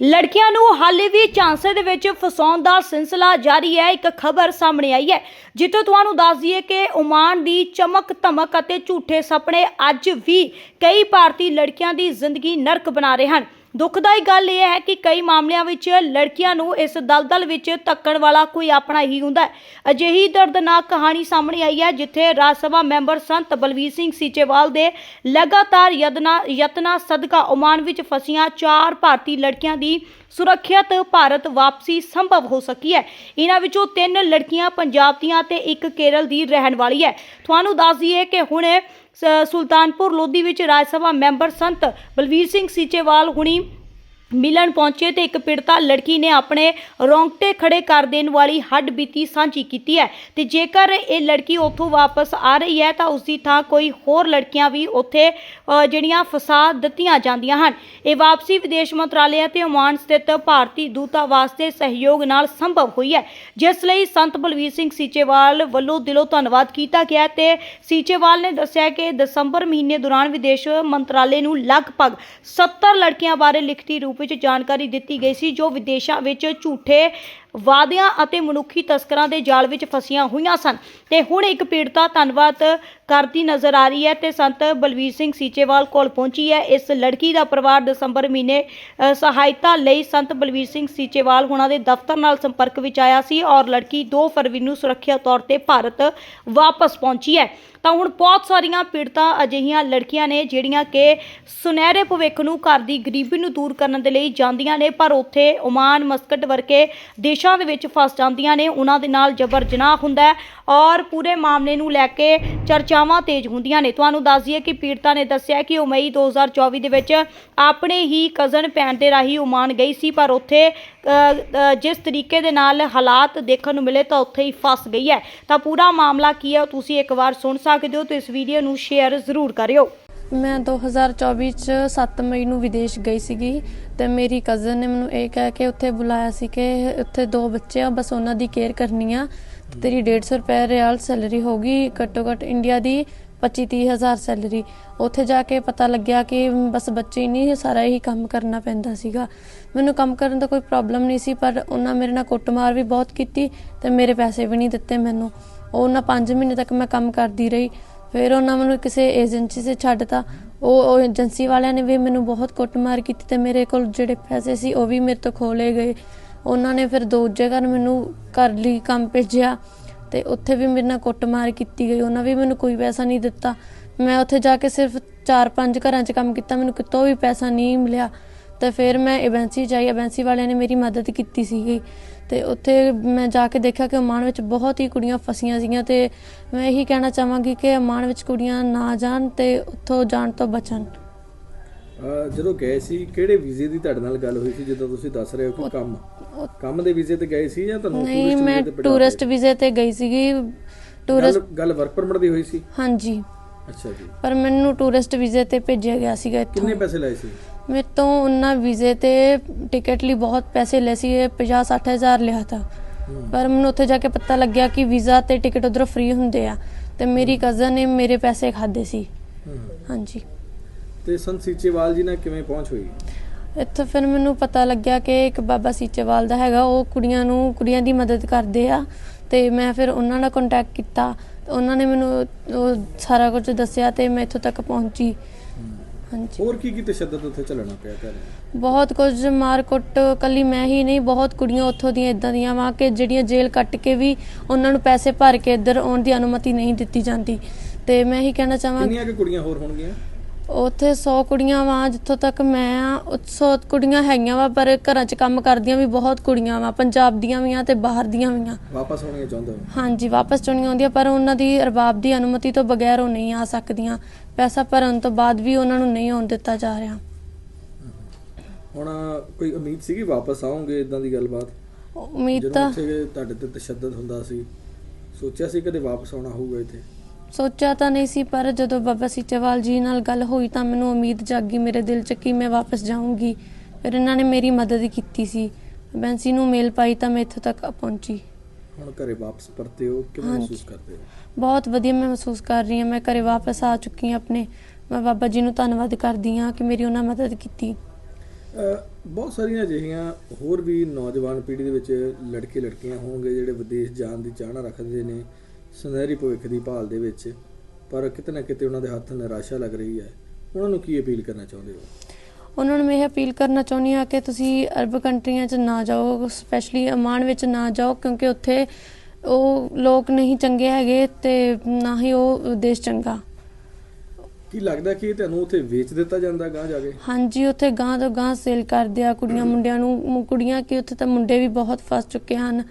ਲੜਕੀਆਂ ਨੂੰ ਹਾਲੇ ਵੀ ਝਾਂਸੇ ਦੇ ਵਿੱਚ ਫਸਾਉਣ ਦਾ ਸਿਲਸਿਲਾ ਜਾਰੀ ਹੈ। ਇੱਕ ਖਬਰ ਸਾਹਮਣੇ ਆਈ ਹੈ, ਜਿੱਥੋਂ ਤੁਹਾਨੂੰ ਦੱਸ ਦਈਏ ਕਿ ਓਮਾਨ ਦੀ ਚਮਕ ਧਮਕ ਅਤੇ ਝੂਠੇ ਸੁਪਨੇ ਅੱਜ ਵੀ ਕਈ ਭਾਰਤੀ ਲੜਕੀਆਂ ਦੀ ਜ਼ਿੰਦਗੀ ਨਰਕ ਬਣਾ ਰਹੇ ਹਨ। ਦੁਖਦਾਈ ਗੱਲ ਇਹ ਹੈ ਕਿ ਕਈ ਮਾਮਲਿਆਂ ਵਿੱਚ ਲੜਕੀਆਂ ਨੂੰ ਇਸ ਦਲਦਲ ਵਿੱਚ ਧੱਕਣ ਵਾਲਾ ਕੋਈ ਆਪਣਾ ਹੀ ਹੁੰਦਾ ਹੈ। ਅਜਿਹੀ ਦਰਦਨਾਕ ਕਹਾਣੀ ਸਾਹਮਣੇ ਆਈ ਹੈ, ਜਿੱਥੇ ਰਾਜ ਸਭਾ ਮੈਂਬਰ ਸੰਤ ਬਲਵੀਰ ਸਿੰਘ ਸੀਚੇਵਾਲ ਦੇ ਲਗਾਤਾਰ ਯਤਨਾ ਯਤਨਾ ਸਦਕਾ ਓਮਾਨ ਵਿੱਚ ਫਸੀਆਂ ਚਾਰ ਭਾਰਤੀ ਲੜਕੀਆਂ ਦੀ ਸੁਰੱਖਿਅਤ ਭਾਰਤ ਵਾਪਸੀ ਸੰਭਵ ਹੋ ਸਕੀ ਹੈ। ਇਹਨਾਂ ਵਿੱਚੋਂ ਤਿੰਨ ਲੜਕੀਆਂ ਪੰਜਾਬ ਦੀਆਂ ਤੇ ਇੱਕ ਕੇਰਲ ਦੀ ਰਹਿਣ ਵਾਲੀ ਹੈ। ਤੁਹਾਨੂੰ ਦੱਸ ਦਈਏ ਕਿ ਹੁਣ ਸ- ਸੁਲਤਾਨਪੁਰ ਲੋਧੀ ਵਿੱਚ ਰਾਜ ਸਭਾ ਮੈਂਬਰ ਸੰਤ ਬਲਵੀਰ ਸਿੰਘ ਸੀਚੇਵਾਲ ਹੁਣੀ ਮਿਲਣ ਪਹੁੰਚੇ ਤੇ ਇੱਕ ਪੀੜਤਾ ਲੜਕੀ ਨੇ ਆਪਣੇ ਰੌਂਗਟੇ ਖੜੇ ਕਰ ਦੇਣ ਵਾਲੀ ਹੱਡ ਬੀਤੀ ਸਾਂਝੀ ਕੀਤੀ ਹੈ। ਤੇ ਜੇਕਰ ਇਹ ਲੜਕੀ ਉੱਥੋਂ ਵਾਪਸ ਆ ਰਹੀ ਹੈ ਤਾਂ ਉਸ ਦੀ ਥਾਂ ਕੋਈ ਹੋਰ ਲੜਕੀਆਂ ਵੀ ਉੱਥੇ ਅ, ਜਿਹੜੀਆਂ ਫਸਾ ਦਿੱਤੀਆਂ ਜਾਂਦੀਆਂ ਹਨ। ਇਹ ਵਾਪਸੀ ਵਿਦੇਸ਼ ਮੰਤਰਾਲੇ ਅਤੇ ਓਮਾਨ ਸਥਿਤ ਭਾਰਤੀ ਦੂਤਾਵਾਸ ਦੇ ਸਹਿਯੋਗ ਨਾਲ ਸੰਭਵ ਹੋਈ ਹੈ। ਜਿਸ ਲਈ ਸੰਤ ਬਲਵੀਰ ਸਿੰਘ ਸੀਚੇਵਾਲ ਵੱਲੋਂ ਦਿਲੋਂ ਧੰਨਵਾਦ ਕੀਤਾ ਗਿਆ ਹੈ ਤੇ ਸੀਚੇਵਾਲ ਨੇ ਦੱਸਿਆ ਕਿ ਦਸੰਬਰ ਮਹੀਨੇ ਦੌਰਾਨ ਵਿਦੇਸ਼ ਮੰਤਰਾਲੇ ਨੂੰ ਲਗਭਗ 70 ਲੜਕੀਆਂ ਬਾਰੇ ਲਿਖਤੀ ਰੂਪ ਵਿੱਚ ਜਾਣਕਾਰੀ ਦਿੱਤੀ ਗਈ ਸੀ ਜੋ ਵਿਦੇਸ਼ਾਂ ਵਿੱਚ ਝੂਠੇ ਵਾਅਦਿਆਂ ਅਤੇ ਮਨੁੱਖੀ ਤਸਕਰਾਂ ਦੇ ਜਾਲ ਵਿੱਚ ਫਸੀਆਂ ਹੋਈਆਂ ਸਨ। ਤੇ ਹੁਣ ਇੱਕ ਪੀੜਤਾ ਧੰਨਵਾਦ ਕਰਦੀ ਨਜ਼ਰ ਆ ਰਹੀ ਹੈ ਤੇ ਸੰਤ ਬਲਵੀਰ ਸਿੰਘ ਸੀਚੇਵਾਲ ਕੋਲ ਪਹੁੰਚੀ ਹੈ। ਇਸ ਲੜਕੀ ਦਾ ਪਰਿਵਾਰ ਦਸੰਬਰ ਮਹੀਨੇ ਸਹਾਇਤਾ ਲਈ ਸੰਤ ਬਲਵੀਰ ਸਿੰਘ ਸੀਚੇਵਾਲ ਹੁਣਾਂ ਦੇ ਦਫ਼ਤਰ ਨਾਲ ਸੰਪਰਕ ਵਿੱਚ ਆਇਆ ਸੀ ਔਰ ਲੜਕੀ 2 ਫਰਵਰੀ ਨੂੰ ਸੁਰੱਖਿਅਤ ਤੌਰ ਤੇ ਭਾਰਤ ਵਾਪਸ ਪਹੁੰਚੀ ਹੈ। ਤਾਂ ਹੁਣ ਬਹੁਤ ਸਾਰੀਆਂ ਪੀੜਤਾਂ ਅਜਿਹੀਆਂ ਲੜਕੀਆਂ ਨੇ ਜਿਹੜੀਆਂ ਕਿ ਸੁਨਹਿਰੇ ਭਵਿੱਖ ਨੂੰ ਘਰ ਦੀ ਗਰੀਬੀ ਨੂੰ ਦੂਰ ਕਰਨ ਦੇ ਲਈ ਜਾਂਦੀਆਂ ਨੇ, ਪਰ ਉੱਥੇ ਓਮਾਨ ਮਸਕਟ ਵਰਗੇ ਦੇਸ਼ਾਂ ਦੇ ਵਿੱਚ ਫਸ ਜਾਂਦੀਆਂ ਨੇ, ਉਹਨਾਂ ਦੇ ਨਾਲ ਜਬਰ ਜਨਾਹ ਹੁੰਦਾ ਔਰ ਪੂਰੇ ਮਾਮਲੇ ਨੂੰ ਲੈ ਕੇ ਚਰਚਾਵਾਂ ਤੇਜ਼ ਹੁੰਦੀਆਂ ਨੇ। ਤੁਹਾਨੂੰ ਦੱਸ ਦਈਏ ਕਿ ਪੀੜਤਾ ਨੇ ਦੱਸਿਆ ਕਿ ਉਹ ਮਈ 2024 ਦੇ ਵਿੱਚ ਆਪਣੇ ਹੀ ਕਜ਼ਨ ਭੈਣ ਦੇ ਰਾਹੀਂ ਓਮਾਨ ਗਈ ਸੀ, ਪਰ ਉੱਥੇ ਜਿਸ ਤਰੀਕੇ ਦੇ ਨਾਲ ਹਾਲਾਤ ਦੇਖਣ ਨੂੰ ਮਿਲੇ ਤਾਂ ਉੱਥੇ ਹੀ ਫਸ ਗਈ ਹੈ। ਤਾਂ ਪੂਰਾ ਮਾਮਲਾ ਕੀ ਹੈ ਉਹ ਤੁਸੀਂ ਇੱਕ ਵਾਰ ਸੁਣ ਸਕਦੇ ਹੋ, ਤੇ ਇਸ ਵੀਡੀਓ ਨੂੰ ਸ਼ੇਅਰ ਜ਼ਰੂਰ ਕਰਿਓ। ਮੈਂ 2024 ਚ 7 ਮਈ ਨੂੰ ਵਿਦੇਸ਼ ਗਈ ਸੀਗੀ ਤੇ ਮੇਰੀ ਕਜ਼ਨ ਨੇ ਮੈਨੂੰ ਇਹ ਕਹਿ ਕੇ ਉੱਥੇ ਬੁਲਾਇਆ ਸੀ ਕਿ ਉੱਥੇ ਦੋ ਬੱਚੇ ਆ ਬਸ ਉਹਨਾਂ ਦੀ ਕੇਅਰ ਕਰਨੀ ਆ। ਤੇ ਤੇਰੀ 150 ਰੁਪਏ ਰਿਆਲ ਸੈਲਰੀ ਹੋਗੀ ਘੱਟੋ ਘੱਟ ਇੰਡੀਆ ਦੀ 25 ਹਜ਼ਾਰ ਸੈਲਰੀ ਉੱਥੇ ਜਾ ਕੇ ਪਤਾ ਲੱਗਿਆ ਕਿ ਬਸ ਬੱਚੇ ਨਹੀਂ ਸਾਰਾ ਹੀ ਕੰਮ ਕਰਨਾ ਪੈਂਦਾ ਸੀਗਾ। ਮੈਨੂੰ ਕੰਮ ਕਰਨ ਦਾ ਕੋਈ ਪ੍ਰੋਬਲਮ ਨਹੀਂ ਸੀ ਪਰ ਉਹਨਾਂ ਮੇਰੇ ਨਾਲ ਕੁੱਟਮਾਰ ਵੀ ਬਹੁਤ ਕੀਤੀ ਤੇ ਮੇਰੇ ਪੈਸੇ ਵੀ ਨਹੀਂ ਦਿੱਤੇ ਮੈਨੂੰ। ਉਹ ਉਹਨਾਂ 5 ਮਹੀਨੇ ਤੱਕ ਮੈਂ ਕੰਮ ਕਰਦੀ ਰਹੀ। ਫਿਰ ਉਹਨਾਂ ਮੈਨੂੰ ਕਿਸੇ ਏਜੰਸੀ 'ਚ ਛੱਡਤਾ। ਉਹ ਉਹ ਏਜੰਸੀ ਵਾਲਿਆਂ ਨੇ ਵੀ ਮੈਨੂੰ ਬਹੁਤ ਕੁੱਟਮਾਰ ਕੀਤੀ ਤੇ ਮੇਰੇ ਕੋਲ ਜਿਹੜੇ ਪੈਸੇ ਸੀ ਉਹ ਵੀ ਮੇਰੇ ਤੋਂ ਖੋਲੇ ਗਏ। ਉਹਨਾਂ ਨੇ ਫਿਰ ਦੂਜੇ ਘਰ ਮੈਨੂੰ ਘਰ ਲਈ ਕੰਮ ਭੇਜਿਆ ਤੇ ਉੱਥੇ ਵੀ ਮੇਰੇ ਨਾਲ ਕੁੱਟਮਾਰ ਕੀਤੀ ਗਈ। ਉਹਨਾਂ ਵੀ ਮੈਨੂੰ ਕੋਈ ਪੈਸਾ ਨਹੀਂ ਦਿੱਤਾ। ਮੈਂ ਉੱਥੇ ਜਾ ਕੇ ਸਿਰਫ 4-5 ਘਰਾਂ 'ਚ ਕੰਮ ਕੀਤਾ। ਮੈਨੂੰ ਕਿਤੋਂ ਵੀ ਪੈਸਾ ਨਹੀਂ ਮਿਲਿਆ। ਤੇ ਫਿਰ ਮੈਂ ਏਜੰਸੀ ਜਾਈ ਏਜੰਸੀ ਵਾਲਿਆਂ ਨੇ ਮੇਰੀ ਮਦਦ ਕੀਤੀ ਸੀਗੀ। ਤੇ ਉੱਥੇ ਮੈਂ ਜਾ ਕੇ ਦੇਖਿਆ ਕਿ ਓਮਾਨ ਵਿੱਚ ਬਹੁਤ ਹੀ ਕੁੜੀਆਂ ਫਸੀਆਂ ਸੀਗੀਆਂ ਤੇ ਮੈਂ ਇਹੀ ਕਹਿਣਾ ਚਾਹਾਂਗੀ ਕਿ ਓਮਾਨ ਵਿੱਚ ਕੁੜੀਆਂ ਨਾ ਜਾਣ ਤੇ ਉੱਥੋਂ ਜਾਣ ਤੋਂ ਬਚਣ। ਅਹ ਜਦੋਂ ਗਏ ਸੀ ਕਿਹੜੇ ਵੀਜ਼ੇ ਦੀ ਤੁਹਾਡੇ ਨਾਲ ਗੱਲ ਹੋਈ ਸੀ? ਜਦੋਂ ਤੁਸੀਂ ਦੱਸ ਰਹੇ ਹੋ ਕਿ ਕੰਮ ਕੰਮ ਦੇ ਵੀਜ਼ੇ ਤੇ ਗਏ ਸੀ ਜਾਂ ਤੁਹਾਨੂੰ ਨਹੀਂ tourist ਮੈਂ ਵੀਜ਼ੇ ਤੇ ਪਹੁੰਚਾ ਟੂਰਿਸਟ? ਵੀਜ਼ੇ ਤੇ ਗਈ ਸੀਗੀ। ਟੂਰਿਸਟ ਗੱਲ- ਗੱਲ ਵਰਕ ਪਰਮਿਟ ਦੀ ਹੋਈ ਸੀ? ਹਾਂਜੀ। ਅੱਛਾ ਜੀ। ਪਰ ਮੈਨੂੰ ਟੂਰਿਸਟ ਵੀਜ਼ੇ ਤੇ ਭੇਜਿਆ ਗਿਆ ਸੀਗਾ ਕਿੰਨੇ ਇੱਥੋਂ ਪੈਸੇ ਲਏ ਸੀ? ਮੇਰੇ ਤੋਂ ਉਹਨਾਂ ਵੀਜ਼ੇ ਤੇ ਟਿਕਟ ਲਈ ਬਹੁਤ ਪੈਸੇ ਲਏ ਸੀ 50 60 ਹਜ਼ਾਰ ਲਿਆ ਤਾ। ਪਰ ਮੈਨੂੰ ਉੱਥੇ ਜਾ ਕੇ ਪਤਾ ਲੱਗਿਆ ਕਿ ਵੀਜ਼ਾ ਤੇ ਟਿਕਟ ਉਧਰੋਂ ਫ੍ਰੀ ਹੁੰਦੇ ਆ ਤੇ ਮੇਰੀ ਕਜ਼ਨ ਨੇ ਮੇਰੇ ਪੈਸੇ ਖਾਦੇ ਸੀ। ਹਾਂਜੀ। ਤੇ ਸੰਤ ਸੀਚੇਵਾਲ ਜੀ ਨਾਲ ਕਿਵੇਂ ਪਹੁੰਚ ਹੋਈ? ਇੱਥੇ ਫਿਰ ਮੈਨੂੰ ਪਤਾ ਲੱਗਿਆ ਕਿ ਇੱਕ ਬਾਬਾ ਸੀਚੇਵਾਲ ਦਾ ਹੈਗਾ ਉਹ ਕੁੜੀਆਂ ਨੂੰ ਕੁੜੀਆਂ ਦੀ ਮਦਦ ਕਰਦੇ ਆ ਤੇ ਮੈਂ ਫਿਰ ਉਹਨਾਂ ਨਾਲ ਕੰਟੈਕਟ ਕੀਤਾ। ਉਹਨਾਂ ਨੇ ਮੈਨੂੰ ਉਹ ਸਾਰਾ ਕੁਝ ਦੱਸਿਆ ਤੇ ਮੈਂ ਇੱਥੋਂ ਤੱਕ ਪਹੁੰਚੀ। ਹਾਂਜੀ। ਹੋਰ ਕੀ ਕੀ ਤਸ਼ੱਦਦ ਉੱਥੇ ਚੱਲਣਾ ਪਿਆ ਤੁਹਾਨੂੰ ਬਹੁਤ ਕੁਝ ਮਾਰ ਕੁੱਟ ਕੱਲੀ ਮੈਂ ਹੀ ਨਹੀਂ ਬਹੁਤ ਕੁੜੀਆਂ ਉੱਥੋਂ ਦੀਆਂ ਇਦਾਂ ਦੀਆਂ ਵਾਂ ਕਿ ਜਿਹੜੀਆਂ ਜੇਲ੍ਹ ਕੱਟ ਕੇ ਵੀ ਉਹਨਾਂ ਨੂੰ ਪੈਸੇ ਭਰ ਕੇ ਇੱਧਰ ਆਉਣ ਦੀ ਅਨੁਮਤੀ ਨਹੀਂ ਦਿੱਤੀ ਜਾਂਦੀ। ਤੇ ਮੈਂ ਹੀ ਕਹਿਣਾ ਚਾਹਾਂ ਕਿੰਨੀਆਂ ਕਿ ਕੁੜੀਆਂ ਹੋਰ ਹੋਣਗੀਆਂ? ਉੱਥੇ 100 ਕੁੜੀਆਂ ਵਾਂ ਜਿੱਥੋਂ ਤੱਕ ਮੈਂ ਆ 100 ਕੁੜੀਆਂ ਹੈਗੀਆਂ ਵਾ ਪਰ ਘਰਾਂ 'ਚ ਕੰਮ ਕਰਦੀਆਂ ਵੀ ਬਹੁਤ ਕੁੜੀਆਂ ਵਾਂ ਪੰਜਾਬ ਦੀਆਂ ਵੀ ਆ ਤੇ ਬਾਹਰ ਦੀਆਂ ਵੀ ਆ। ਵਾਪਸ ਆਉਣੀਆਂ ਚਾਹੁੰਦੇ ਹੋ? ਹਾਂਜੀ ਵਾਪਸ ਚੁਣੀਆਂ ਆਉਂਦੀਆਂ ਪਰ ਉਹਨਾਂ ਦੀ ਅਰਬਾਬ ਦੀ ਅਨੁਮਤੀ ਤੋਂ ਬਗੈਰ ਉਹ ਨਹੀਂ ਆ ਸਕਦੀਆਂ। ਪੈਸਾ ਭਰਨ ਤੋਂ ਬਾਅਦ ਵੀ ਉਹਨਾਂ ਨੂੰ ਨਹੀਂ ਆਉਣ ਦਿੱਤਾ ਜਾ ਰਿਹਾ। ਹੁਣ ਕੋਈ ਉਮੀਦ ਸੀਗੀ ਵਾਪਸ ਆਉਂਗੇ ਇਦਾਂ ਦੀ ਗੱਲਬਾਤ? ਉਮੀਦ ਜਦੋਂ ਤਾਂ ਉੱਥੇ ਤੁਹਾਡੇ ਤੇ ਤਸ਼ੱਦਦ ਹੁੰਦਾ ਸੀ ਸੋਚਿਆ ਸੀ ਕਦੇ ਵਾਪਸ ਆਉਣਾ ਹੋਊਗਾ ਇੱਥੇ? ਸੋਚਿਆ ਤਾਂ ਨਹੀਂ ਸੀ ਪਰ ਜਦੋਂ ਬਾਬਾ ਸੀਚੇਵਾਲ ਜੀ ਨਾਲ ਗੱਲ ਹੋਈ ਤਾਂ ਮੈਨੂੰ ਉਮੀਦ ਜਾਗੀ ਮੇਰੇ ਦਿਲ 'ਚ ਕਿ ਮੈਂ ਵਾਪਸ ਜਾਊਂਗੀ। ਫਿਰ ਇਹਨਾਂ ਨੇ ਮੇਰੀ ਮਦਦ ਕੀਤੀ ਸੀ। ਬੈਂਸੀ ਨੂੰ ਮੇਲ ਪਾਈ ਤਾਂ ਮੈਂ ਇੱਥੋਂ ਤੱਕ ਪਹੁੰਚੀ। ਹੁਣ ਘਰੇ ਵਾਪਸ ਪਰਤੇ ਹੋ ਕਿਵੇਂ। ਮਹਿਸੂਸ ਕਰਦੇ ਹੋ? ਬਹੁਤ ਵਧੀਆ ਮੈਂ ਮਹਿਸੂਸ ਕਰ ਰਹੀ ਹਾਂ। ਮੈਂ ਘਰੇ ਵਾਪਸ ਆ ਚੁੱਕੀ ਹਾਂ ਆਪਣੇ। ਮੈਂ ਬਾਬਾ ਜੀ ਨੂੰ ਧੰਨਵਾਦ ਕਰਦੀ ਹਾਂ ਕਿ ਮੇਰੀ ਉਹਨਾਂ ਮਦਦ ਕੀਤੀ। ਬਹੁਤ ਸਾਰੀਆਂ ਅਜਿਹੀਆਂ ਹੋਰ ਵੀ ਨੌਜਵਾਨ ਪੀੜ੍ਹੀ ਦੇ ਵਿੱਚ ਲੜਕੇ ਲੜਕੀਆਂ ਹੋਣਗੇ ਜਿਹੜੇ ਵਿਦੇਸ਼ ਜਾਣ ਦੀ ਚਾਹਨਾ ਰੱਖਦੇ ਨੇ। ਸੁਨਹਿਰੀ ਭਵਿੱਖ ਦੀ ਭਾਲ ਦੇ ਵਿੱਚ ਪਰ ਕਿਤੇ ਨਾ ਕਿਤੇ ਉਹਨਾਂ ਦੇ ਹੱਥ ਨਿਰਾਸ਼ਾ ਲੱਗ ਰਹੀ ਹੈ। ਉਹਨਾਂ ਨੂੰ ਕੀ ਅਪੀਲ ਕਰਨਾ ਚਾਹੁੰਦੇ ਹੋ? ਉਹਨਾਂ ਨੂੰ ਮੈਂ ਇਹ ਅਪੀਲ ਕਰਨਾ ਚਾਹੁੰਦੀ ਹਾਂ ਕਿ ਤੁਸੀਂ ਅਰਬ ਕੰਟਰੀਆਂ 'ਚ ਨਾ ਜਾਓ ਸਪੈਸ਼ਲੀ ਅਮਾਨ ਵਿੱਚ ਨਾ ਜਾਓ ਕਿਉਂਕਿ ਉੱਥੇ ਉਹ ਲੋਕ ਨਹੀਂ ਚੰਗੇ ਹੈਗੇ ਤੇ ਨਾ ਹੀ ਉਹ ਦੇਸ਼ ਚੰਗਾ। ਕੀ ਲੱਗਦਾ ਕਿ ਤੁਹਾਨੂੰ ਉੱਥੇ ਵੇਚ ਦਿੱਤਾ ਜਾਂਦਾ ਗਾਂ ਜਾ ਕੇ? ਹਾਂਜੀ ਉੱਥੇ ਗਾਂ ਤੋਂ ਗਾਂ ਸੇਲ ਕਰਦੇ ਆ ਕੁੜੀਆਂ ਮੁੰਡਿਆਂ ਨੂੰ ਕੁੜੀਆਂ ਕਿ ਉੱਥੇ ਤਾਂ ਮੁੰਡੇ ਵੀ ਬਹੁਤ ਫਸ ਚੁੱਕੇ ਹਨ।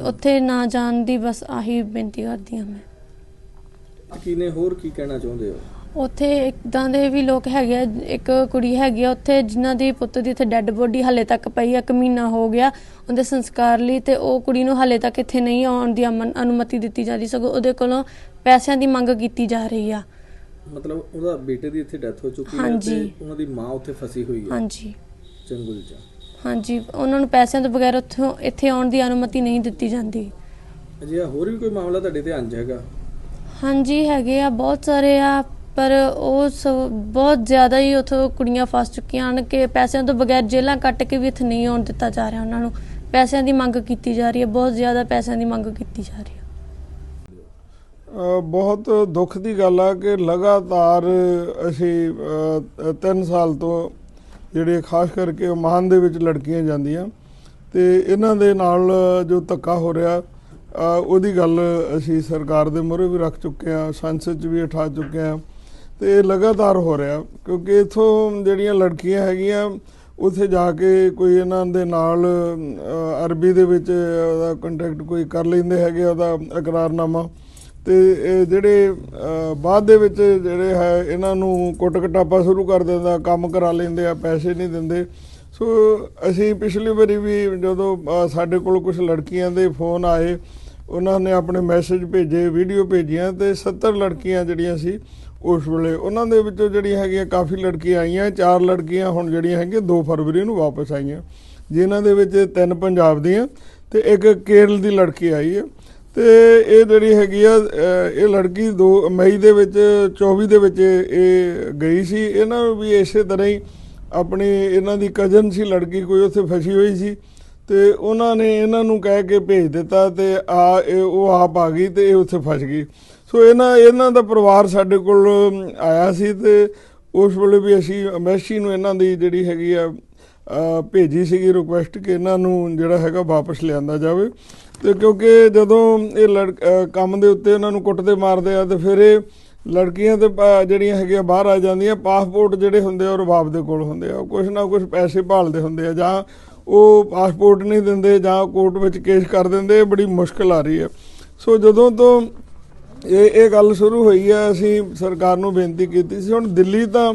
ਉੱਥੇ ਨਾ ਜਾਣ ਦੀ ਬਸ ਆਹੀ ਬੇਨਤੀ ਕਰਦੀ ਹਾਂ ਮੈਂ। ਕੀ ਨੇ ਹੋਰ ਕੀ ਕਹਿਣਾ ਚਾਹੁੰਦੇ ਹੋ? ਉੱਥੇ ਇਦਾਂ ਦੇ ਵੀ ਲੋਕ ਹੈਗੇ ਆ ਇੱਕ ਕੁੜੀ ਹੈਗੀ ਆ ਉੱਥੇ ਜਿਨ੍ਹਾਂ ਦੀ ਪੁੱਤ ਦੀ ਇੱਥੇ ਡੈੱਡ ਬੋਡੀ ਹਲੇ ਤੱਕ ਪਈ ਆ ਇੱਕ ਮਹੀਨਾ ਹੋ ਗਿਆ ਉਹਦੇ ਸੰਸਕਾਰ ਲਈ ਤੇ ਉਹ ਕੁੜੀ ਨੂੰ ਹਲੇ ਤੱਕ ਇੱਥੇ ਨਹੀਂ ਆਉਣ ਦੀ ਅਮਨ- ਅਨੁਮਤੀ ਦਿੱਤੀ ਜਾ ਰਹੀ ਸਗੋਂ ਉਹਦੇ ਕੋਲੋਂ ਪੈਸਿਆਂ ਦੀ ਮੰਗ ਕੀਤੀ ਜਾ ਰਹੀ ਆ। ਮਤਲਬ ਉਹਦਾ ਬੇਟੇ ਦੀ ਇੱਥੇ ਡੈਥ ਹੋ ਚੁੱਕੀ ਹੈ ਹਾਂਜੀ। ਤੇ ਉਹਨਾਂ ਦੀ ਮਾਂ ਉੱਥੇ ਫਸੀ ਹੋਈ ਹੈ। ਹਾਂਜੀ। ਚੰਗੁਲ 'ਚ। ਹਾਂਜੀ ਉਹਨਾਂ ਨੂੰ ਪੈਸਿਆਂ ਤੋਂ ਬਗੈਰ ਉੱਥੋਂ ਇੱਥੇ ਆਉਣ ਦੀ ਅਨੁਮਤੀ ਨਹੀਂ ਦਿੱਤੀ ਜਾਂਦੀ। ਅਜਿਹਾ ਹੋਰ ਵੀ ਕੋਈ ਮਾਮਲਾ ਤੁਹਾਡੇ ਧਿਆਨ 'ਚ ਹੈਗਾ? ਹਾਂਜੀ ਹੈਗੇ ਆ ਬਹੁਤ ਸਾਰੇ ਆ ਪਰ ਉਹ ਸਭ ਬਹੁਤ ਜ਼ਿਆਦਾ ਹੀ ਉੱਥੋਂ ਕੁੜੀਆਂ ਫਸ ਚੁੱਕੀਆਂ ਹਨ ਕਿ ਪੈਸਿਆਂ ਤੋਂ ਬਗੈਰ ਜੇਲਾਂ ਕੱਟ ਕੇ ਵੀ ਇੱਥੇ ਨਹੀਂ ਆਉਣ ਦਿੱਤਾ ਜਾ ਰਿਹਾ ਉਹਨਾਂ ਨੂੰ। ਪੈਸਿਆਂ ਦੀ ਮੰਗ ਕੀਤੀ ਜਾ ਰਹੀ ਹੈ ਬਹੁਤ ਜ਼ਿਆਦਾ ਪੈਸਿਆਂ ਦੀ ਮੰਗ ਕੀਤੀ ਜਾ ਰਹੀ ਹੈ। ਅ, ਬਹੁਤ ਦੁੱਖ ਦੀ ਗੱਲ ਆ ਕਿ ਲਗਾਤਾਰ ਅਸੀਂ 3 ਸਾਲ ਤੋਂ ਜਿਹੜੇ ਖਾਸ ਕਰਕੇ ਓਮਾਨ ਦੇ ਵਿੱਚ ਲੜਕੀਆਂ ਜਾਂਦੀਆਂ ਤੇ ਇਹਨਾਂ ਦੇ ਨਾਲ ਜੋ ਧੱਕਾ ਹੋ ਰਿਹਾ ਉਹਦੀ ਗੱਲ ਅਸੀਂ ਸਰਕਾਰ ਦੇ ਮੂਹਰੇ ਵੀ ਰੱਖ ਚੁੱਕੇ ਆ ਸੰਸਦ 'ਚ ਵੀ ਉਠਾ ਚੁੱਕੇ ਆ ਤੇ ਇਹ ਲਗਾਤਾਰ ਹੋ ਰਿਹਾ ਕਿਉਂਕਿ ਇਥੋਂ ਜਿਹੜੀਆਂ ਲੜਕੀਆਂ ਹੈਗੀਆਂ, ਉੱਥੇ ਜਾ ਕੇ ਕੋਈ ਇਹਨਾਂ ਦੇ ਨਾਲ ਅਰਬੀ ਦੇ ਵਿੱਚ ਉਹਦਾ ਕੰਟੈਕਟ ਕੋਈ ਕਰ ਲੈਂਦੇ ਹੈਗੇ ਉਹਦਾ ਇਕਰਾਰਨਾਮਾ ਤੇ ਜਿਹੜੇ ਬਾਅਦ ਦੇ ਵਿੱਚ ਜਿਹੜੇ ਹੈ, ਇਹਨਾਂ ਨੂੰ ਕੁੱਟ ਕਟਾਪਾ ਸ਼ੁਰੂ ਕਰ ਦਿੰਦਾ, ਕੰਮ ਕਰਾ ਲੈਂਦੇ ਆ, ਪੈਸੇ ਨਹੀਂ ਦਿੰਦੇ। ਸੋ ਅਸੀਂ ਪਿਛਲੀ ਵਾਰੀ ਵੀ ਜਦੋਂ ਸਾਡੇ ਕੋਲ ਕੁਝ ਲੜਕੀਆਂ ਦੇ ਫੋਨ ਆਏ, ਉਹਨਾਂ ਨੇ ਆਪਣੇ ਮੈਸੇਜ ਭੇਜੇ, ਵੀਡੀਓ ਭੇਜੀਆਂ ਤੇ 70 ਲੜਕੀਆਂ ਜਿਹੜੀਆਂ ਸੀ, ਉਸ ਵੇਲੇ ਉਹਨਾਂ ਦੇ ਵਿੱਚੋਂ ਜਿਹੜੀਆਂ ਹੈਗੀਆਂ ਕਾਫੀ ਲੜਕੀਆਂ ਆਈਆਂ, ਚਾਰ ਲੜਕੀਆਂ ਹੁਣ ਜਿਹੜੀਆਂ ਹੈਗੀਆਂ 2 ਫਰਵਰੀ ਨੂੰ ਵਾਪਸ ਆਈਆਂ। ਜਿਨ੍ਹਾਂ ਦੇ ਵਿੱਚ ਤਿੰਨ ਪੰਜਾਬ ਦੀਆਂ ਤੇ ਇੱਕ ਕੇਰਲ ਦੀ ਲੜਕੀ ਆਈ ਹੈ। ਤੇ ਇਹ ਜਿਹੜੀ ਹੈਗੀ ਆ ਇਹ ਲੜਕੀ 2 ਮਈ ਦੇ ਵਿੱਚ 24 ਦੇ ਵਿੱਚ ਇਹ ਗਈ ਸੀ। ਇਹਨਾਂ ਨੂੰ ਵੀ ਇਸੇ ਤਰ੍ਹਾਂ ਹੀ ਆਪਣੀ ਇਹਨਾਂ ਦੀ ਕਜ਼ਨ ਸੀ, ਲੜਕੀ ਕੋਈ ਉੱਥੇ ਫਸੀ ਹੋਈ ਸੀ। ਤੇ ਉਹਨਾਂ ਨੇ ਇਹਨਾਂ ਨੂੰ ਕਹਿ ਕੇ ਭੇਜ ਦਿੱਤਾ ਤੇ ਆ, ਇਹ, ਉਹ ਆਪ ਆ ਗਈ ਤੇ ਇਹ ਉੱਥੇ ਫਸ ਗਈ। ਸੋ ਇਹਨਾਂ ਇਹਨਾਂ ਦਾ ਪਰਿਵਾਰ ਸਾਡੇ ਕੋਲ ਆਇਆ ਸੀ ਤੇ ਉਸ ਵੇਲੇ ਵੀ ਅਸੀਂ ਐਮਬੈਸੀ ਨੂੰ ਇਹਨਾਂ ਦੀ ਜਿਹੜੀ ਹੈਗੀ ਆ ਭੇਜੀ ਸੀਗੀ ਰਿਕੁਐਸਟ ਕਿ ਇਹਨਾਂ ਨੂੰ ਜਿਹੜਾ ਹੈਗਾ ਵਾਪਸ ਲਿਆਂਦਾ ਜਾਵੇ। ਤੇ ਕਿਉਂਕਿ ਜਦੋਂ ਇਹ ਲੜ ਕੰਮ ਦੇ ਉੱਤੇ ਉਹਨਾਂ ਨੂੰ ਕੁੱਟਦੇ ਮਾਰਦੇ ਆ, ਤੇ ਫਿਰ ਇਹ ਲੜਕੀਆਂ ਤੇ ਜਿਹੜੀਆਂ ਹੈਗੀਆਂ ਬਾਹਰ ਆ ਜਾਂਦੀਆਂ, ਪਾਸਪੋਰਟ ਜਿਹੜੇ ਹੁੰਦੇ ਆ, ਉਹ ਰਬਾਬ ਦੇ ਕੋਲ ਹੁੰਦੇ ਆ। ਕੁਝ ਨਾ ਕੁਝ ਪੈਸੇ ਭਾਲਦੇ ਹੁੰਦੇ ਆ, ਜਾਂ ਉਹ ਪਾਸਪੋਰਟ ਨਹੀਂ ਦਿੰਦੇ, ਜਾਂ ਕੋਰਟ ਵਿੱਚ ਕੇਸ ਕਰ ਦਿੰਦੇ, ਇਹ ਬੜੀ ਮੁਸ਼ਕਲ ਆ ਰਹੀ ਹੈ ਸੋ ਜਦੋਂ ਤੋਂ ਇਹ ਇਹ ਗੱਲ ਸ਼ੁਰੂ ਹੋਈ ਹੈ ਅਸੀਂ ਸਰਕਾਰ ਨੂੰ ਬੇਨਤੀ ਕੀਤੀ ਸੀ, ਹੁਣ ਦਿੱਲੀ ਤਾਂ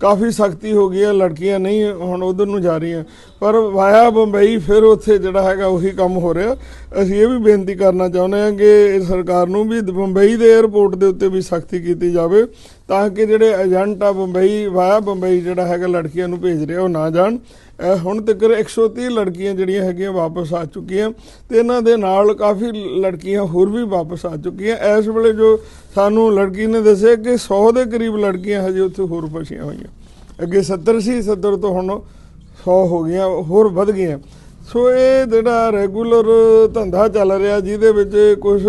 ਕਾਫੀ ਸਖਤੀ ਹੋ ਗਈ ਹੈ ਲੜਕੀਆਂ ਨਹੀਂ, ਹੁਣ ਉਧਰ ਨੂੰ ਜਾ ਰਹੀਆਂ। ਪਰ ਵਾਇਆ ਬੰਬਈ, ਫਿਰ ਉੱਥੇ ਜਿਹੜਾ ਹੈਗਾ ਉਹੀ ਕੰਮ ਹੋ ਰਿਹਾ। ਅਸੀਂ ਇਹ ਵੀ ਬੇਨਤੀ ਕਰਨਾ ਚਾਹੁੰਦੇ ਹਾਂ ਕਿ ਸਰਕਾਰ ਨੂੰ ਵੀ ਬੰਬਈ ਦੇ 에ਅਰਪੋਰਟ ਦੇ ਉੱਤੇ ਵੀ ਸਖਤੀ ਕੀਤੀ ਜਾਵੇ, ਤਾਂ ਕਿ ਜਿਹੜੇ ਏਜੰਟ ਆ ਬੰਬਈ, ਵਾਇਆ ਬੰਬਈ ਜਿਹੜਾ ਹੈਗਾ ਲੜਕੀਆਂ ਨੂੰ ਭੇਜ ਰਿਹਾ, ਉਹ ਨਾ ਜਾਣ। ਹੁਣ ਤੱਕ 130 ਲੜਕੀਆਂ ਜਿਹੜੀਆਂ ਹੈਗੀਆਂ ਵਾਪਸ ਆ ਚੁੱਕੀਆਂ ਤੇ ਇਹਨਾਂ ਦੇ ਨਾਲ ਕਾਫੀ ਲੜਕੀਆਂ ਹੋਰ ਵੀ ਵਾਪਸ ਆ ਚੁੱਕੀਆਂ। ਇਸ ਵੇਲੇ ਜੋ ਸਾਨੂੰ ਲੜਕੀ ਨੇ ਦੱਸਿਆ ਕਿ 100 ਦੇ ਕਰੀਬ ਲੜਕੀਆਂ ਹਜੇ ਉੱਥੇ ਹੋਰ ਫਸੀਆਂ ਹੋਈਆਂ। ਅੱਗੇ 70 ਸੀ 70 ਤੋਂ ਹੁਣ 100 ਹੋ ਗਈਆਂ, ਹੋਰ ਵੱਧ ਗਈਆਂ। ਸੋ ਇਹ ਜਿਹੜਾ ਰੈਗੂਲਰ ਧੰਦਾ ਚੱਲ ਰਿਹਾ, ਜਿਹਦੇ ਵਿੱਚ ਕੁਝ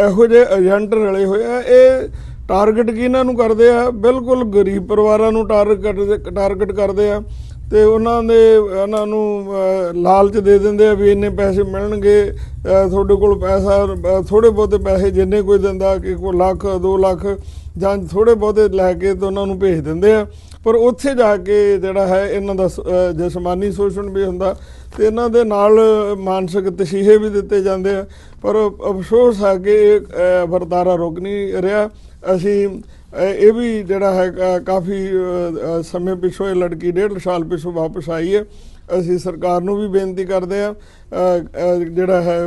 ਇਹੋ ਜਿਹੇ ਏਜੰਟ ਰਲੇ ਹੋਏ ਆ, ਇਹ ਟਾਰਗੇਟ ਕਿਹਨਾਂ ਨੂੰ ਕਰਦੇ ਆ? ਬਿਲਕੁਲ ਗਰੀਬ ਪਰਿਵਾਰਾਂ ਨੂੰ ਟਾਰਗੇਟ ਟਾਰਗੇਟ ਕਰਦੇ ਆ। ਤੇ ਉਹਨਾਂ ਦੇ ਇਹਨਾਂ ਨੂੰ ਲਾਲਚ ਦੇ ਦਿੰਦੇ ਆ ਵੀ ਇੰਨੇ ਪੈਸੇ ਮਿਲਣਗੇ। ਤੁਹਾਡੇ ਕੋਲ ਪੈਸਾ ਥੋੜੇ ਬਹੁਤੇ ਪੈਸੇ ਜਿੰਨੇ ਕੋਈ ਦਿੰਦਾ ਕਿ ਕੋਈ ਲੱਖ 2 ਲੱਖ ਜਾਂ ਥੋੜੇ ਬਹੁਤੇ ਲੈ ਕੇ ਤੇ ਉਹਨਾਂ ਨੂੰ ਭੇਜ ਦਿੰਦੇ ਆ। ਪਰ ਉੱਥੇ ਜਾ ਕੇ ਜਿਹੜਾ ਹੈ ਇਹਨਾਂ ਦਾ ਸ- ਅਹ, ਜਿਸਮਾਨੀ ਸ਼ੋਸ਼ਣ ਵੀ ਹੁੰਦਾ ਤੇ ਇਹਨਾਂ ਦੇ ਨਾਲ ਮਾਨਸਿਕ ਤਸ਼ੀਹੇ ਵੀ ਦਿੱਤੇ ਜਾਂਦੇ ਆ। ਪਰ ਅਫਸੋਸ ਹੈ ਕਿ ਇਹ ਵਰਤਾਰਾ ਰੁਕ ਨਹੀਂ ਰਿਹਾ। ਅਸੀਂ ਇਹ ਵੀ ਜਿਹੜਾ ਹੈ ਕਾਫੀ ਸਮੇਂ ਪਿਛੋਂ ਇਹ ਲੜਕੀ ਡੇਢ ਸਾਲ ਪਿਛੋਂ ਵਾਪਸ ਆਈ ਹੈ। ਅਸੀਂ ਸਰਕਾਰ ਨੂੰ ਵੀ ਬੇਨਤੀ ਕਰਦੇ ਆ ਜਿਹੜਾ ਹੈ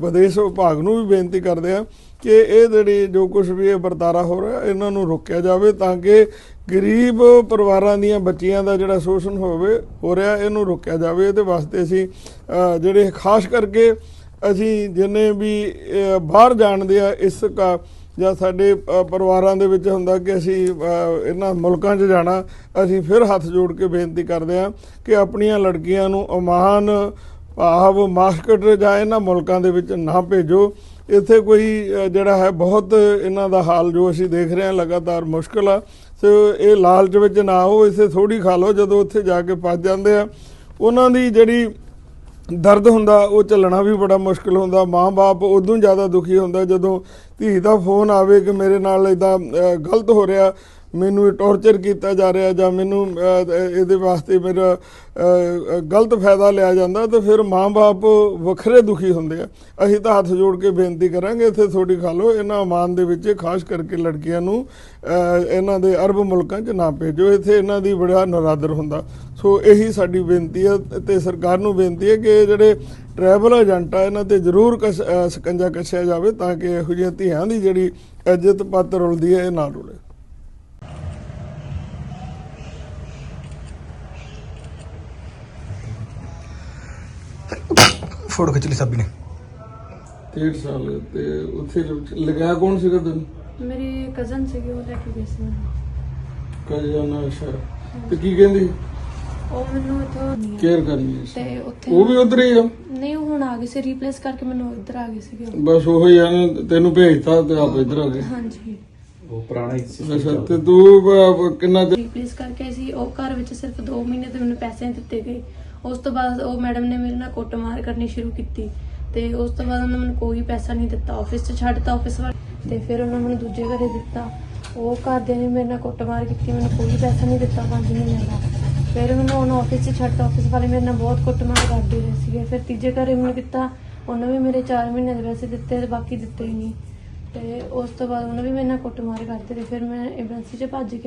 ਵਿਦੇਸ਼ ਵਿਭਾਗ ਨੂੰ ਵੀ ਬੇਨਤੀ ਕਰਦੇ ਆ ਕਿ ਇਹ ਜਿਹੜੀ ਜੋ ਕੁਝ ਵੀ ਇਹ ਵਰਤਾਰਾ ਹੋ ਰਿਹਾ, ਇਹਨਾਂ ਨੂੰ ਰੋਕਿਆ ਜਾਵੇ ਤਾਂ ਕਿ ਗਰੀਬ ਪਰਿਵਾਰਾਂ ਦੀਆਂ ਬੱਚੀਆਂ ਦਾ ਜਿਹੜਾ ਸ਼ੋਸ਼ਣ ਹੋਵੇ, ਹੋ ਰਿਹਾ, ਇਹਨੂੰ ਰੋਕਿਆ ਜਾਵੇ। ਇਹਦੇ ਵਾਸਤੇ ਅਸੀਂ ਜਿਹੜੇ ਖਾਸ ਕਰਕੇ ਅਸੀਂ ਜਿੰਨੇ ਵੀ ਬਾਹਰ ਜਾਣਦੇ ਆ, ਇਸ ਕਾ ਜਾਂ ਸਾਡੇ ਪਰਿਵਾਰਾਂ ਦੇ ਵਿੱਚ ਹੁੰਦਾ ਕਿ ਅਸੀਂ ਇਹਨਾਂ ਮੁਲਕਾਂ 'ਚ ਜਾਣਾ, ਅਸੀਂ ਫਿਰ ਹੱਥ ਜੋੜ ਕੇ ਬੇਨਤੀ ਕਰਦੇ ਹਾਂ ਕਿ ਆਪਣੀਆਂ ਲੜਕੀਆਂ ਨੂੰ ਅਮਾਨ, ਭਾਵ, ਮਾਸਕਟ ਜਾਂ ਇਹਨਾਂ ਮੁਲਕਾਂ ਦੇ ਵਿੱਚ ਨਾ ਭੇਜੋ। ਇੱਥੇ ਕੋਈ ਜਿਹੜਾ ਹੈ, ਬਹੁਤ ਇਹਨਾਂ ਦਾ ਹਾਲ ਜੋ ਅਸੀਂ ਦੇਖ ਰਹੇ ਹਾਂ ਲਗਾਤਾਰ ਮੁਸ਼ਕਲ ਆ। ਸੋ ਇਹ ਲਾਲਚ ਵਿੱਚ ਨਾ ਆਓ, ਇਸੇ ਥੋੜੀ ਖਾ ਲਓ ਜਦੋਂ ਉੱਥੇ ਜਾ ਕੇ ਫਸ ਜਾਂਦੇ ਆ। ਉਹਨਾਂ ਦੀ ਜਿਹੜੀ ਦਰਦ ਹੁੰਦਾ, ਉਹ ਚੱਲਣਾ ਵੀ ਬੜਾ ਮੁਸ਼ਕਲ ਹੁੰਦਾ। ਮਾਂ-ਬਾਪ ਉਦੋਂ ਜ਼ਿਆਦਾ ਦੁਖੀ ਹੁੰਦਾ ਜਦੋਂ ਧੀ ਦਾ ਫੋਨ ਆਵੇ ਕਿ ਮੇਰੇ ਨਾਲ ਇਦਾਂ ਗਲਤ ਹੋ ਰਿਹਾ ਮੈਨੂੰ ਟੌਰਚਰ ਕੀਤਾ ਜਾ ਰਿਹਾ ਜਾਂ ਮੈਨੂੰ ਇਹਦੇ ਵਾਸਤੇ ਮੇਰਾ ਗਲਤ ਫਾਇਦਾ ਲਿਆ ਜਾਂਦਾ ਤਾਂ ਫਿਰ ਮਾਂ-ਬਾਪ ਵੱਖਰੇ ਦੁਖੀ ਹੁੰਦੇ ਆ। ਅਸੀਂ ਤਾਂ ਹੱਥ ਜੋੜ ਕੇ ਬੇਨਤੀ ਕਰਾਂਗੇ, ਇੱਥੇ ਥੋੜੀ ਖਾ ਲਓ, ਇਹਨਾਂ ਅਮਾਨ ਦੇ ਵਿੱਚ ਖਾਸ ਕਰਕੇ ਲੜਕੀਆਂ ਨੂੰ ਇਹਨਾਂ ਦੇ ਅਰਬ ਮੁਲਕਾਂ 'ਚ ਨਾ ਭੇਜੋ, ਇੱਥੇ ਇਹਨਾਂ ਦੀ ਬੜਾ ਨਰਾਦਰ ਹੁੰਦਾ। ਸੋ ਇਹੀ ਸਾਡੀ ਬੇਨਤੀ ਹੈ ਤੇ ਸਰਕਾਰ ਨੂੰ ਬੇਨਤੀ ਹੈ ਕਿ ਜਿਹੜੇ ਟਰੈਵਲ ਏਜੰਟ ਆ, ਇਹਨਾਂ ਤੇ ਜ਼ਰੂਰ ਕਸ- ਸਕੰਜਾ ਕੱਸਿਆ ਜਾਵੇ ਤਾਂ ਕਿ ਇਹੋ ਜਿਹੀਆਂ ਧੀਆਂ ਦੀ ਜਿਹੜੀ ਇੱਜ਼ਤ ਪੱਤ ਰੁਲਦੀ ਹੈ, ਇਹ ਨਾ ਰੁਲੇ। ਫੋਟੋ ਖਿੱਚ ਲਈ ਸਾਬੀ ਨੇ। 3 ਸਾਲ ਤੇ ਉੱਥੇ ਲਗਾਇਆ ਕੌਣ ਸੀਗਾ ਤੈਨੂੰ? ਮੇਰੀ ਕਜ਼ਨ ਸੀਗੀ ਉਹ ਲੈ ਕੇ ਗਈ ਸੀ ਮੈਨੂੰ। ਕਜਨਾ ਅੱਛਾ। ਤੇ ਕੀ ਕਹਿੰਦੀ? ਉਹ ਮੈਨੂੰ ਇੱਥੋਂ ਕੇਅਰ ਕਰਨੀ ਸੀ ਤੇ ਉੱਥੇ ਉਹ ਵੀ ਉਧਰ ਹੀ ਆ? ਨਹੀਂ ਉਹ ਹੁਣ ਆ ਗਏ ਸੀ ਰੀਪਲੇਸ ਕਰਕੇ ਮੈਨੂੰ ਇੱਧਰ ਆ ਗਏ ਸੀਗੇ ਉਹ। ਬਸ ਉਹੀ ਆ ਨਾ, ਤੈਨੂੰ ਭੇਜਤਾ ਤੇ ਆਪ ਇੱਧਰ ਆ ਗਏ। ਹਾਂਜੀ। ਅੱਛਾ ਤੇ ਤੂੰ ਕਿੰਨਾ ਚਿਰ- ਰੀਪਲੇਸ ਕਰਕੇ ਸੀ ਉਹ ਘਰ ਵਿੱਚ ਸਿਰਫ 2 ਮਹੀਨੇ ਤੇ ਮੈਨੂੰ ਪੈਸੇ ਨਹੀਂ ਦਿੱਤੇ ਗਏ। ਉਸ ਤੋਂ ਬਾਅਦ ਉਹ ਮੈਡਮ ਨੇ ਮੇਰੇ ਨਾਲ ਕੁੱਟਮਾਰ ਕਰਨੀ ਸ਼ੁਰੂ ਕੀਤੀ ਤੇ ਉਸ ਤੋਂ ਬਾਅਦ ਉਹਨਾਂ ਮੈਨੂੰ ਕੋਈ ਪੈਸਾ ਨਹੀਂ ਦਿੱਤਾ ਆਫਿਸ 'ਚ ਛੱਡਤਾ ਆਫਿਸ ਵਾਲੇ ਤੇ ਫਿਰ ਉਹਨਾਂ ਮੈਨੂੰ ਦੂਜੇ ਘਰੇ ਦਿੱਤਾ। ਉਹ ਘਰਦਿਆਂ ਨੇ ਮੇਰੇ ਨਾਲ ਕੁੱਟਮਾਰ ਕੀਤੀ, ਮੈਨੂੰ ਕੋਈ ਪੈਸਾ ਨਹੀਂ ਦਿੱਤਾ ਪੰਜ ਮਹੀਨਿਆਂ ਦਾ। ਫਿਰ ਮੈਨੂੰ ਉਹਨਾਂ ਆਫਿਸ 'ਚ ਛੱਡਤਾ ਆਫਿਸ ਵਾਲੇ ਮੇਰੇ ਨਾਲ ਬਹੁਤ ਕੁੱਟਮਾਰ ਕਰਦੇ ਰਹੇ ਸੀਗੇ। ਫਿਰ ਤੀਜੇ ਘਰੇ ਮੈਨੂੰ ਕੀਤਾ, ਉਹਨਾਂ ਵੀ ਮੇਰੇ 4 ਮਹੀਨੇ ਦੇ ਪੈਸੇ ਦਿੱਤੇ ਤੇ ਬਾਕੀ ਦਿੱਤੇ ਹੀ ਨਹੀਂ। ਤੇ ਉਸ ਤੋਂ ਬਾਅਦ ਉਹਨਾਂ ਵੀ ਮੇਰੇ ਨਾਲ ਕੁੱਟਮਾਰ ਕਰਦੇ ਰਹੇ। ਫਿਰ ਮੈਂ ਐਮਰਜੈਂਸੀ 'ਚ ਭੱਜ ਕੇ